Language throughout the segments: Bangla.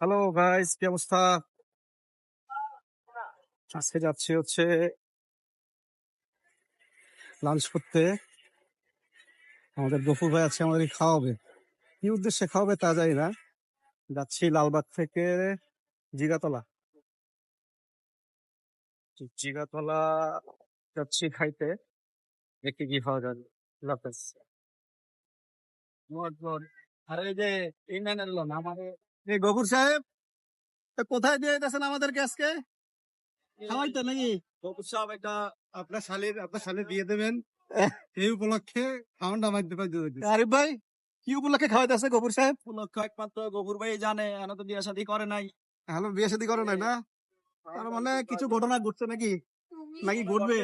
হ্যালো গাইস কি অবস্থা? আজকে যাচ্ছি হচ্ছে লাঞ্চ করতে। আমাদের গফুর ভাই আছে আমাদের খাওয়াবে। কি উদ্দেশ্যে খাওয়াবে তা জানি না। যাচ্ছি লালবাগ থেকে জিগাতলা। জিগাতলা যাচ্ছি খাইতে। দেখি কি খাওয়া যাবে আরে এই যে এই না আমাদের গফুর সাহেব কোথায় দিয়ে দিতেছেন আমাদেরকে আজকে? খাওয়াইতে নাকি? গফুর সাহেব একটা আপনার শালির আপনার শালির দিয়ে দেবেন। এই উপলক্ষে খাওয়ানটা আমার দিতে পারতে আরিফ ভাই কি উপলক্ষে খাওয়াইতেছে গফুর সাহেব? উপলক্ষ একমাত্র গফুর ভাই জানে এনে তো বিয়ে শাদী করে নাই। হ্যালো বিয়ে শাদী করে নাই না? তার মানে কিছু ঘটনা ঘটছে নাকি? নাকি ঘটবে?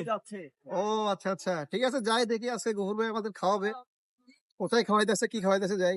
ও আচ্ছা আচ্ছা। ঠিক আছে যাই দেখি আজকে গফুর ভাই আমাদের খাওয়াবে। কোথায় খাওয়াইতেছে কি খাওয়াইতেছে যাই।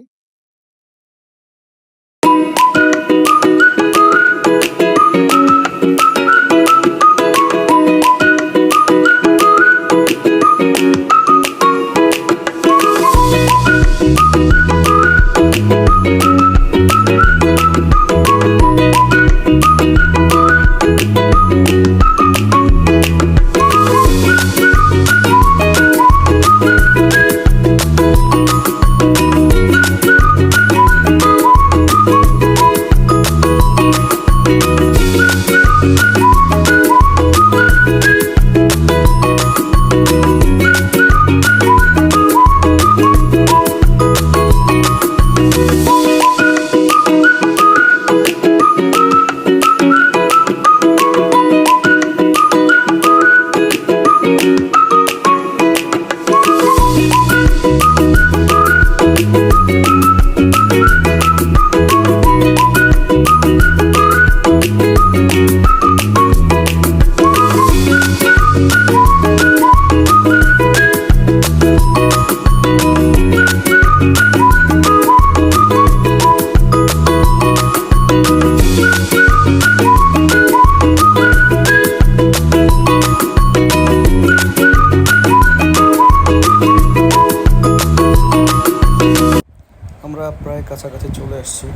প্রায় কাছাকাছি চলে আসছি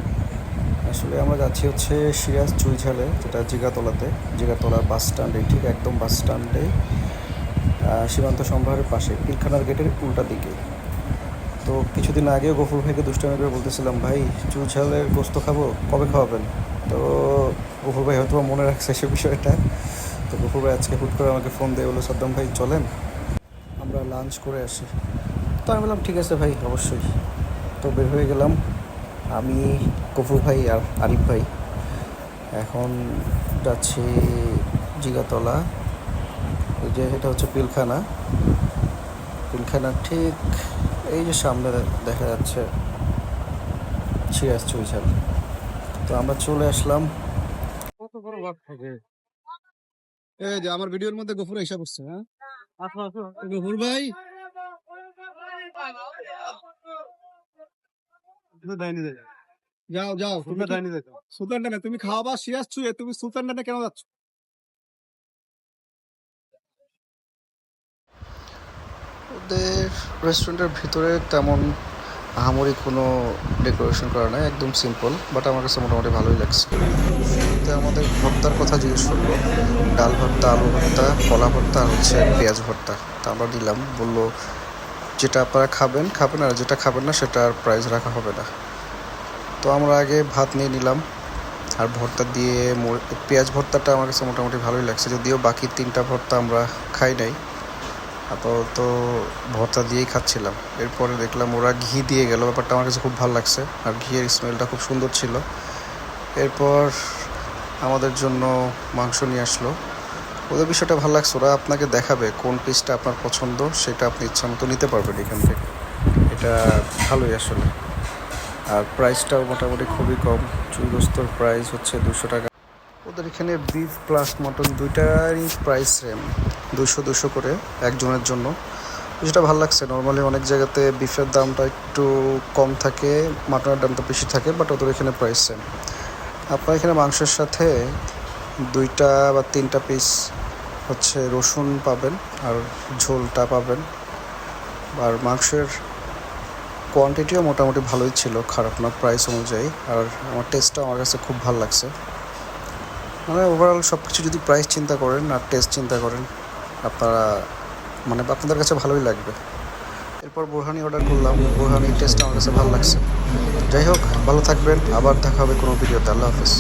আসলে আমরা যাচ্ছি হচ্ছে সিরাজ চুইঝালে, যেটা জিগাতলাতে। জিগাতলার বাস স্ট্যান্ডে, ঠিক একদম বাস স্ট্যান্ডে সীমান্ত সম্ভারের পাশে, পিলখানার গেটের উল্টা দিকে। তো কিছুদিন আগেও গফুর ভাইকে দুষ্টামি করে বলতেছিলাম, ভাই, চুইঝালের গোস্ত খাব? কবে খাওয়াবেন? তো গফুর ভাই হয়তো মনে রাখছে সে বিষয়টা। তো গফুর ভাই আজকে হুট করে আমাকে ফোন দিয়ে বলল, সাদ্দাম ভাই, চলেন। আমরা লাঞ্চ করে আসি। তো আমি বললাম, ঠিক আছে ভাই, অবশ্যই। তো বের হয়ে গেলাম। আমি কফুর ভাই আর আরিফ ভাই। এখন যাচ্ছি জিগাতলা। ওই যে এটা হচ্ছে পিলখানা। পিলখানা ঠিক এই যে সামনে দেখা যাচ্ছে সিরাজ চুইঝাল তো আমরা চলে আসলাম। কত বড় ভাগ থাকে। এই যে আমার ভিডিওর মধ্যে গফুর হিসাব হচ্ছে হ্যাঁ? গফুর ভাই? তুমি দেয় যাও যাও তুমি দেয় সুলতান ডানে তুমি সুলতান ডানে কেন যাচ্ছ? ওদের রেস্টুরেন্টের ভিতরে তেমন আহামরি কোনো ডেকোরেশন করা নাই একদম সিম্পল বাট আমার কাছে মোটামুটি ভালোই লাগছে। তো আমাদের ভর্তার কথা জিজ্ঞেস করল ডাল ভর্তা আলু ভর্তা কলা ভর্তা আর হচ্ছে পেঁয়াজ ভর্তা। তা আমরা দিলাম বলল যেটা আপনারা খাবেন খাবেন আর যেটা খাবেন না সেটার প্রাইস রাখা হবে না। তো আমরা আগে ভাত নিয়ে নিলাম আর ভর্তা দিয়ে পেঁয়াজ ভর্তাটা আমার কাছে মোটামুটি ভালোই লাগছে, যদিও বাকি তিনটা ভর্তা আমরা খাই নাই। আপাতত ভর্তা দিয়েই খাচ্ছিলাম। এরপরে দেখলাম ওরা ঘি দিয়ে গেল, ব্যাপারটা আমার কাছে খুব ভালো লাগছে আর ঘিয়ের স্মেলটা খুব সুন্দর ছিল। এরপর আমাদের জন্য মাংস নিয়ে আসলো। ওদের বিষয়টা ভালো লাগছে, ওরা আপনাকে দেখাবে কোন পিসটা আপনার পছন্দ, সেটা আপনি ইচ্ছা মতো নিতে পারবেন এখান থেকে। এটা ভালোই আসলে। আর প্রাইসটাও মোটামুটি খুবই কম। চুইগস্তর প্রাইস হচ্ছে দুশো টাকা। ওদের এখানে বিফ প্লাস মটন দুইটারই প্রাইস সেম দুশো দুশো করে একজনের জন্য। যেটা ভালো লাগছে। নর্মালি অনেক জায়গাতে বিফের দামটা একটু কম থাকে মাটনের দামটা বেশি থাকে বাট ওদের এখানে প্রাইস সেম আপনার এখানে মাংসের সাথে দুইটা বা তিনটা পিস হচ্ছে রসুন পাবেন আর ঝোলটা পাবেন। আর মাংসের কোয়ান্টিটিও মোটামুটি ভালোই ছিল, খারাপ না প্রাইস অনুযায়ী। আর আমার টেস্টটা আমার কাছে খুব ভালো লাগছে। মানে ওভারঅল সব কিছু যদি প্রাইস চিন্তা করেন আর টেস্ট চিন্তা করেন, আপনারা মানে আপনাদের কাছে ভালোই লাগবে। এরপর বোরহানি অর্ডার করলাম। বোরহানির টেস্ট আমার কাছে ভালো লাগছে। যাই হোক, ভালো থাকবেন। আবার দেখা হবে কোনো ভিডিওতে আল্লাহ হাফেজ।